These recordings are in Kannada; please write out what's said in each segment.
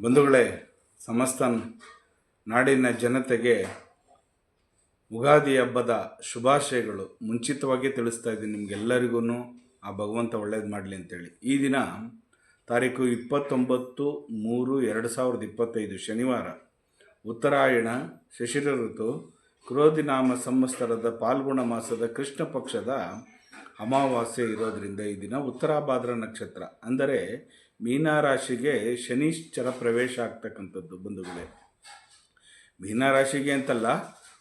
ಬಂಧುಗಳೇ ಸಮಸ್ತ ನಾಡಿನ ಜನತೆಗೆ ಉಗಾದಿ ಹಬ್ಬದ ಶುಭಾಶಯಗಳು ಮುಂಚಿತವಾಗಿ ತಿಳಿಸ್ತಾ ಇದ್ದೀನಿ. ನಿಮಗೆಲ್ಲರಿಗೂ ಆ ಭಗವಂತ ಒಳ್ಳೇದು ಮಾಡಲಿ ಅಂತೇಳಿ. ಈ ದಿನ ತಾರೀಕು ಇಪ್ಪತ್ತೊಂಬತ್ತು ಮೂರು ಎರಡು ಸಾವಿರದ ಇಪ್ಪತ್ತೈದು ಶನಿವಾರ, ಉತ್ತರಾಯಣ ಶಿಶಿರ ಋತು ಕ್ರೋಧಿನಾಮ ಸಂವತ್ಸರದ ಪಾಲ್ಗುಣ ಮಾಸದ ಕೃಷ್ಣ ಪಕ್ಷದ ಅಮಾವಾಸ್ಯೆ ಇರೋದ್ರಿಂದ ಈ ದಿನ ಉತ್ತರಾಭಾದ್ರ ನಕ್ಷತ್ರ. ಅಂದರೆ ಮೀನರಾಶಿಗೆ ಶನೀಶ್ಚರ ಪ್ರವೇಶ ಆಗ್ತಕ್ಕಂಥದ್ದು ಬಂಧುಗಳೇ. ಮೀನರಾಶಿಗೆ ಅಂತಲ್ಲ,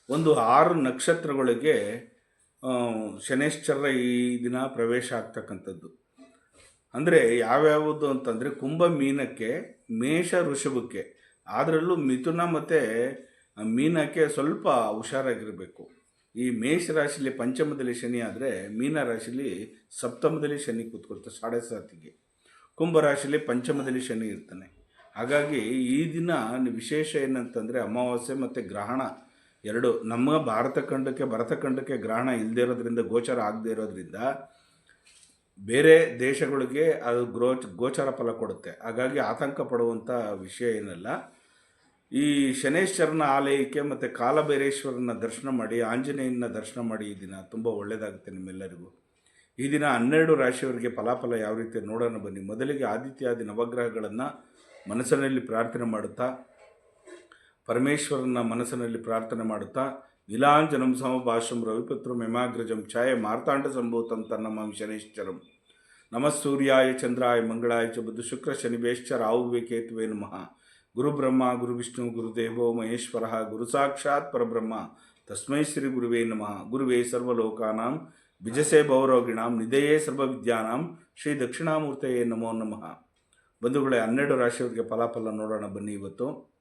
ಒಂದು ಆರು ನಕ್ಷತ್ರಗಳಿಗೆ ಶನೇಶ್ಚರ ಈ ದಿನ ಪ್ರವೇಶ ಆಗ್ತಕ್ಕಂಥದ್ದು. ಅಂದರೆ ಯಾವ್ಯಾವುದು ಅಂತಂದರೆ ಕುಂಭ ಮೀನಕ್ಕೆ, ಮೇಷ ಋಷಭಕ್ಕೆ ಅದರಲ್ಲೂ ಮಿಥುನ ಮತ್ತು ಮೀನಕ್ಕೆ ಸ್ವಲ್ಪ ಹುಷಾರಾಗಿರಬೇಕು. ಈ ಮೇಷ ರಾಶಿಲಿ ಪಂಚಮದಲ್ಲಿ ಶನಿ ಆದರೆ ಮೀನ ರಾಶಿಲಿ ಸಪ್ತಮದಲ್ಲಿ ಶನಿ ಕೂತ್ಕೊಳ್ತಾರೆ ಸಾಡೆ ಸಾತಿಗೆ. ಕುಂಭ ರಾಶಿಲಿ ಪಂಚಮದಲ್ಲಿ ಶನಿ ಇರ್ತಾನೆ. ಹಾಗಾಗಿ ಈ ದಿನ ವಿಶೇಷ ಏನಂತಂದರೆ ಅಮಾವಾಸ್ಯೆ ಮತ್ತು ಗ್ರಹಣ ಎರಡು. ನಮ್ಮ ಭಾರತ ಖಂಡಕ್ಕೆ, ಭರತ ಖಂಡಕ್ಕೆ ಗ್ರಹಣ ಇಲ್ಲದೇ ಇರೋದ್ರಿಂದ, ಗೋಚರ ಆಗದೇ ಇರೋದ್ರಿಂದ ಬೇರೆ ದೇಶಗಳಿಗೆ ಅದು ಗ್ರೋಚ್, ಗೋಚರ ಫಲ ಕೊಡುತ್ತೆ. ಹಾಗಾಗಿ ಆತಂಕ ಪಡುವಂಥ ವಿಷಯ ಏನಲ್ಲ. ಈ ಶನೇಶ್ವರನ ಆಲಯಕ್ಕೆ ಮತ್ತು ಕಾಲಭೈರೇಶ್ವರನ ದರ್ಶನ ಮಾಡಿ, ಆಂಜನೇಯನ ದರ್ಶನ ಮಾಡಿ ಈ ದಿನ ತುಂಬ ಒಳ್ಳೆಯದಾಗುತ್ತೆ ನಿಮ್ಮೆಲ್ಲರಿಗೂ. ಈ ದಿನ ಹನ್ನೆರಡು ರಾಶಿಯವರಿಗೆ ಫಲಾಫಲ ಯಾವ ರೀತಿ ನೋಡೋಣ ಬನ್ನಿ. ಮೊದಲಿಗೆ ಆದಿತ್ಯಾದಿ ನವಗ್ರಹಗಳನ್ನು ಮನಸ್ಸಿನಲ್ಲಿ ಪ್ರಾರ್ಥನೆ ಮಾಡುತ್ತಾ, ಪರಮೇಶ್ವರನ ಮನಸ್ಸಿನಲ್ಲಿ ಪ್ರಾರ್ಥನೆ ಮಾಡುತ್ತಾ ನೀಲಾಂಜನಂ ಸಮಭಾಷಂ ರವಿಪುತ್ರ ಮೆಮಾಗ್ರಜಂ ಛಾಯೆ ಮಾರ್ತಾಂಡ ಸಂಭೂತಂ ತನ್ನಮಂ ಶನೈಶ್ಚರಂ ನಮಃ ಸೂರ್ಯಾಯ ಚಂದ್ರಾಯ ಮಂಗಳಾಯ ಚ ಬುಧ ಶುಕ್ರ ಶನಿಬೇಶ್ಚರ ರಾಹುವೆ ಕೇತುವೆ ನಮಃ. ಗುರು ಬ್ರಹ್ಮ ಗುರು ವಿಷ್ಣು ಗುರುದೇವೋ, ಮಹೇಶ್ವರ ಗುರು ಸಾಕ್ಷಾತ್ ಪರಬ್ರಹ್ಮ. ತಸ್ಮೈ ಶ್ರೀ ಗುರುವೇ ನಮಃ. ಗುರುವೇ ಸರ್ವಲೋಕಾನಾಂ. ಬಿಜಸೆ ಭೌರೋಗಿಣಾಂ ನಿಧೆಯೇ ಸರ್ವವಿದ್ಯಾನಾಂ. ಶ್ರೀ ದಕ್ಷಿಣಾಮೂರ್ತೆಯೇ ನಮೋ ನಮಃ. ಬಂಧುಗಳೇ, ಹನ್ನೆರಡು ರಾಶಿಯವರಿಗೆ ಫಲಾಫಲ ನೋಡೋಣ ಬನ್ನಿ ಇವತ್ತು.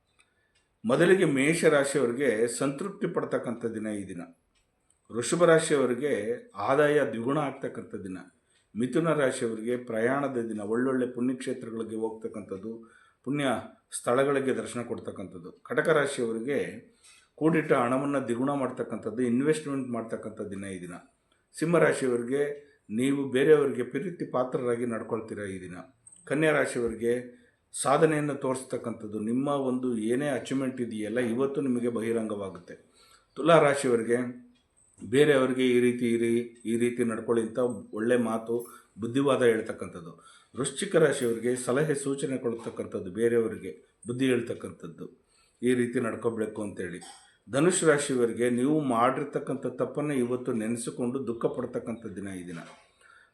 ಮೊದಲಿಗೆ ಮೇಷ ರಾಶಿಯವರಿಗೆ ಸಂತೃಪ್ತಿ ಪಡ್ತಕ್ಕಂಥ ದಿನ ಈ ದಿನ. ವೃಷಭ ರಾಶಿಯವರಿಗೆ ಆದಾಯ ದ್ವಿಗುಣ ಆಗ್ತಕ್ಕಂಥ ದಿನ. ಮಿಥುನ ರಾಶಿಯವರಿಗೆ ಪ್ರಯಾಣದ ದಿನ, ಒಳ್ಳೊಳ್ಳೆ ಪುಣ್ಯಕ್ಷೇತ್ರಗಳಿಗೆ ಹೋಗ್ತಕ್ಕಂಥದ್ದು ಪುಣ್ಯ ಸ್ಥಳಗಳಿಗೆ ದರ್ಶನ ಕೊಡ್ತಕ್ಕಂಥದ್ದು. ಕಟಕ ರಾಶಿಯವರಿಗೆ ಕೂಡಿಟ್ಟ ಹಣವನ್ನು ದ್ವಿಗುಣ ಮಾಡ್ತಕ್ಕಂಥದ್ದು ಇನ್ವೆಸ್ಟ್ಮೆಂಟ್ ಮಾಡ್ತಕ್ಕಂಥ ದಿನ ಈ ದಿನ. ಸಿಂಹರಾಶಿಯವರಿಗೆ ನೀವು ಬೇರೆಯವರಿಗೆ ಪ್ರೀತಿ ಪಾತ್ರರಾಗಿ ನಡ್ಕೊಳ್ತೀರ ಈ ದಿನ. ಕನ್ಯಾ ರಾಶಿಯವರಿಗೆ ಸಾಧನೆಯನ್ನು ತೋರಿಸ್ತಕ್ಕಂಥದ್ದು, ನಿಮ್ಮ ಒಂದು ಏನೇ ಅಚೀವ್ಮೆಂಟ್ ಇದೆಯಲ್ಲ ಇವತ್ತು ನಿಮಗೆ ಬಹಿರಂಗವಾಗುತ್ತೆ. ತುಲಾ ರಾಶಿಯವರಿಗೆ ಬೇರೆಯವರಿಗೆ ಈ ರೀತಿ ಇರಿ, ಈ ರೀತಿ ನಡ್ಕೊಳ್ಳಿ ಅಂತ ಒಳ್ಳೆ ಮಾತು, ಬುದ್ಧಿವಾದ ಹೇಳ್ತಕ್ಕಂಥದ್ದು. ವೃಶ್ಚಿಕ ರಾಶಿಯವರಿಗೆ ಸಲಹೆ, ಸೂಚನೆ ಕೊಡ್ತಕ್ಕಂಥದ್ದು ಬೇರೆಯವರಿಗೆ, ಬುದ್ಧಿ ಹೇಳ್ತಕ್ಕಂಥದ್ದು. ಈ ರೀತಿ ನಡ್ಕೋಬೇಕು ಅಂತೇಳಿ. ಧನುಷ್ ರಾಶಿಯವರಿಗೆ ನೀವು ಮಾಡಿರ್ತಕ್ಕಂಥ ತಪ್ಪನ್ನು ಇವತ್ತು ನೆನೆಸಿಕೊಂಡು ದುಃಖ ಪಡ್ತಕ್ಕಂಥ ದಿನ ಈ ದಿನ.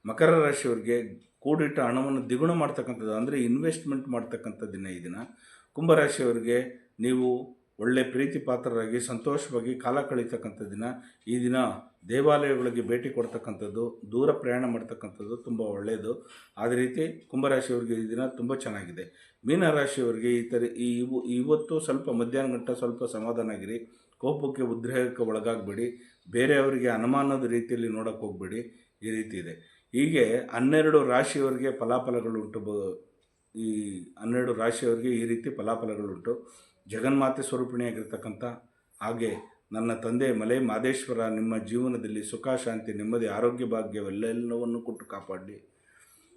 ಮಕರ ರಾಶಿಯವರಿಗೆ ಕೂಡಿಟ್ಟ ಹಣವನ್ನು ದ್ವಿಗುಣ ಮಾಡ್ತಕ್ಕಂಥದ್ದು, ಅಂದರೆ ಇನ್ವೆಸ್ಟ್ಮೆಂಟ್ ಮಾಡ್ತಕ್ಕಂಥ ದಿನ ಈ ದಿನ. ಕುಂಭರಾಶಿಯವರಿಗೆ ನೀವು ಒಳ್ಳೆ ಪ್ರೀತಿ ಪಾತ್ರರಾಗಿ ಸಂತೋಷವಾಗಿ ಕಾಲ ಕಳೀತಕ್ಕಂಥ ದಿನ, ಈ ದಿನ ದೇವಾಲಯಗಳಿಗೆ ಭೇಟಿ ಕೊಡ್ತಕ್ಕಂಥದ್ದು, ದೂರ ಪ್ರಯಾಣ ಮಾಡ್ತಕ್ಕಂಥದ್ದು ತುಂಬ ಒಳ್ಳೆಯದು ಅದೇ ರೀತಿ ಕುಂಭರಾಶಿಯವರಿಗೆ ಈ ದಿನ ತುಂಬ ಚೆನ್ನಾಗಿದೆ. ಮೀನರಾಶಿಯವರಿಗೆ ಈ ಥರ ಈ ಇವು, ಇವತ್ತು ಸ್ವಲ್ಪ ಮಧ್ಯಾಹ್ನ ಗಂಟ ಸ್ವಲ್ಪ ಸಮಾಧಾನ ಆಗಿರಿ. ಕೋಪಕ್ಕೆ ಉದ್ರೇಕಕ್ಕೆ ಒಳಗಾಗಬೇಡಿ. ಬೇರೆಯವರಿಗೆ ಅನುಮಾನದ ರೀತಿಯಲ್ಲಿ ನೋಡೋಕ್ಕೆ ಹೋಗಬೇಡಿ. ಈ ರೀತಿ ಇದೆ. ಹೀಗೆ ಹನ್ನೆರಡು ರಾಶಿಯವರಿಗೆ ಫಲಾಫಲಗಳುಂಟು ಬ ಈ ಹನ್ನೆರಡು ರಾಶಿಯವರಿಗೆ ಈ ರೀತಿ ಫಲಾಫಲಗಳುಂಟು. ಜಗನ್ಮಾತೆ ಸ್ವರೂಪಿಣಿಯಾಗಿರ್ತಕ್ಕಂಥ ಹಾಗೆ ನನ್ನ ತಂದೆ ಮಲೆ ಮಾದೇಶ್ವರ ನಿಮ್ಮ ಜೀವನದಲ್ಲಿ ಸುಖ, ಶಾಂತಿ, ನೆಮ್ಮದಿ, ಆರೋಗ್ಯ ಭಾಗ್ಯವೆಲ್ಲವನ್ನು ಕೊಟ್ಟು ಕಾಪಾಡಲಿ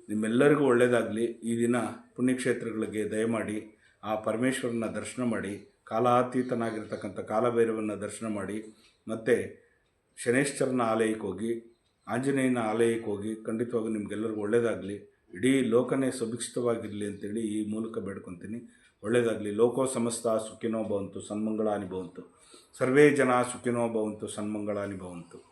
ನಿಮ್ಮೆಲ್ಲರಿಗೂ ಒಳ್ಳೆಯದಾಗಲಿ ಈ ದಿನ ಪುಣ್ಯಕ್ಷೇತ್ರಗಳಿಗೆ ದಯಮಾಡಿ, ಆ ಪರಮೇಶ್ವರನ ದರ್ಶನ ಮಾಡಿ, ಕಾಲಾತೀತನಾಗಿರ್ತಕ್ಕಂಥ ಕಾಲಭೈರವನ ದರ್ಶನ ಮಾಡಿ. ಮತ್ತು ಶನೇಶ್ವರನ ಆಲಯಕ್ಕೆ ಹೋಗಿ, ಆಂಜನೇಯನ ಆಲಯಕ್ಕೆ ಹೋಗಿ ಖಂಡಿತವಾಗಿ ನಿಮಗೆಲ್ಲರಿಗೂ ಒಳ್ಳೆಯದಾಗಲಿ ಇಡೀ ಲೋಕನೇ ಸುಭಿಕ್ಷಿತವಾಗಿರಲಿ ಅಂತೇಳಿ ಈ ಮೂಲಕ ಬೇಡ್ಕೊತೀನಿ. ಒಳ್ಳೆಯದಾಗಲಿ ಲೋಕೋ ಸಮಸ್ತ ಸುಖಿನೋ ಭವಂತು, ಸನ್ಮಂಗಳಾನಿ ಭವಂತು. ಸರ್ವೇ ಜನ ಸುಖಿನೋ ಭವಂತು, ಸನ್ಮಂಗಳಾನಿ ಭವಂತು.